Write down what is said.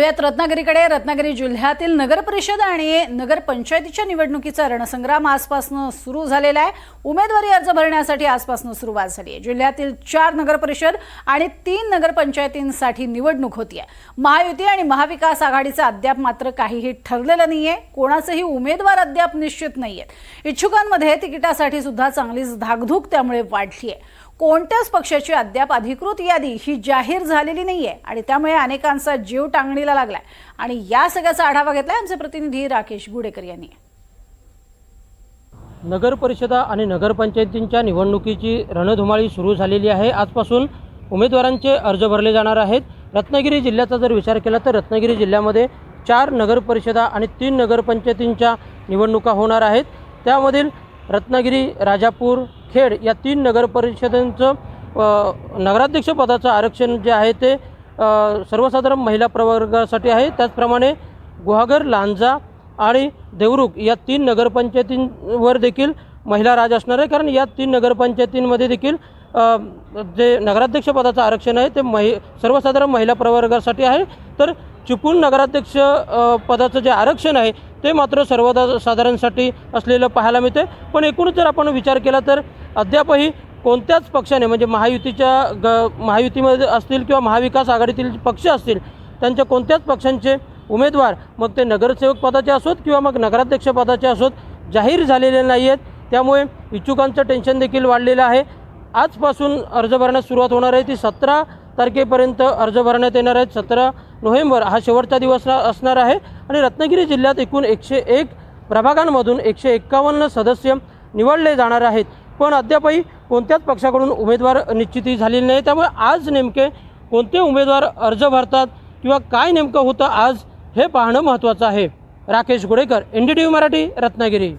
वळूयात रत्नागिरीकडे रत्नागिरी जिल्ह्यातील नगरपरिषद आणि नगरपंचायतीच्या निवडणुकीचा रणसंग्राम आजपासून सुरू झालेला आहे. उमेदवारी अर्ज भरण्यासाठी आजपासून सुरुवात झाली आहे. जिल्ह्यातील चार नगरपरिषद आणि तीन नगरपंचायतींसाठी निवडणूक होती आहे महायुती आणि महाविकास आघाडीचं अद्याप मात्र काहीही ठरलेलं नाही आहे कोणाचेही उमेदवार अद्याप निश्चित नाही आहेत इच्छुकांमध्ये तिकिटासाठी सुद्धा चांगलीच धाकधूक त्यामुळे वाढली आहे कोणत्याच पक्षाची अद्याप अधिकृत यादी ही जाहीर झालेली नाही आहे आणि त्यामुळे अनेकांचा जीव टांगणीला लागलाय. आणि या सगळ्याचा आढावा घेतलाय आमचे प्रतिनिधी राकेश गुडेकर यांनी. नगर परिषदा आणि नगरपंचायतींच्या निवडणुकीची रणधुमाळी सुरू झालेली आहे. आजपासून उमेदवारांचे अर्ज भरले जाणार आहेत. रत्नागिरी जिल्ह्याचा जर विचार केला तर रत्नागिरी जिल्ह्यामध्ये चार नगरपरिषदा आणि तीन नगरपंचायतींच्या निवडणुका होणार आहेत. त्यामधील रत्नागिरी राजापूर खेड या तीन नगर परिषदांचं नगराध्यक्षपदाचं आरक्षण जे आहे ते सर्वसाधारण महिला प्रवर्गासाठी आहे. त्याचप्रमाणे गुहागर लांजा आणि देवरुख या तीन नगरपंचायतींवर देखील महिला राज असणार आहे. कारण या तीन नगरपंचायतींमध्ये देखील जे नगराध्यक्षपदाचं आरक्षण आहे ते महि सर्वसाधारण महिला प्रवर्गासाठी आहे. तर चिपळूण नगराध्यक्ष पदाचं जे आरक्षण आहे ते मात्र सर्वसाधारणसाठी असलेलं पाहायला मिळते पण एकूणच जर आपण विचार केला तर अद्यापही कोणत्याच पक्षाने म्हणजे महायुतीच्या ग महायुतीमध्ये असतील किंवा महाविकास आघाडीतील पक्ष असतील त्यांच्या कोणत्याच पक्षांचे उमेदवार मग ते नगरसेवक पदाचे असोत किंवा मग नगराध्यक्ष पदाचे असोत जाहीर झालेले नाही आहेत त्यामुळे इच्छुकांचं टेन्शन देखील वाढलेलं आहे. आजपासून अर्ज भरण्यास सुरुवात होणार आहे ती सतरा तारखेपर्यंत अर्ज भरण्यात येणार आहेत. सतरा नोव्हेंबर हा शेवटचा दिवस असणार आहे. आणि रत्नागिरी जिल्ह्यात एकूण एकशे एक प्रभागांमधून एकशे एक्कावन्न सदस्य निवडले जाणार आहेत. पण अद्यापही कोणत्याच पक्षाकडून उमेदवार निश्चिती झालेली नाही. त्यामुळे आज नेमके कोणते उमेदवार अर्ज भरतात किंवा काय नेमकं होतं आज हे पाहणं महत्त्वाचं आहे. Rakesh Gudekar N D T V Marathi Ratnagiri.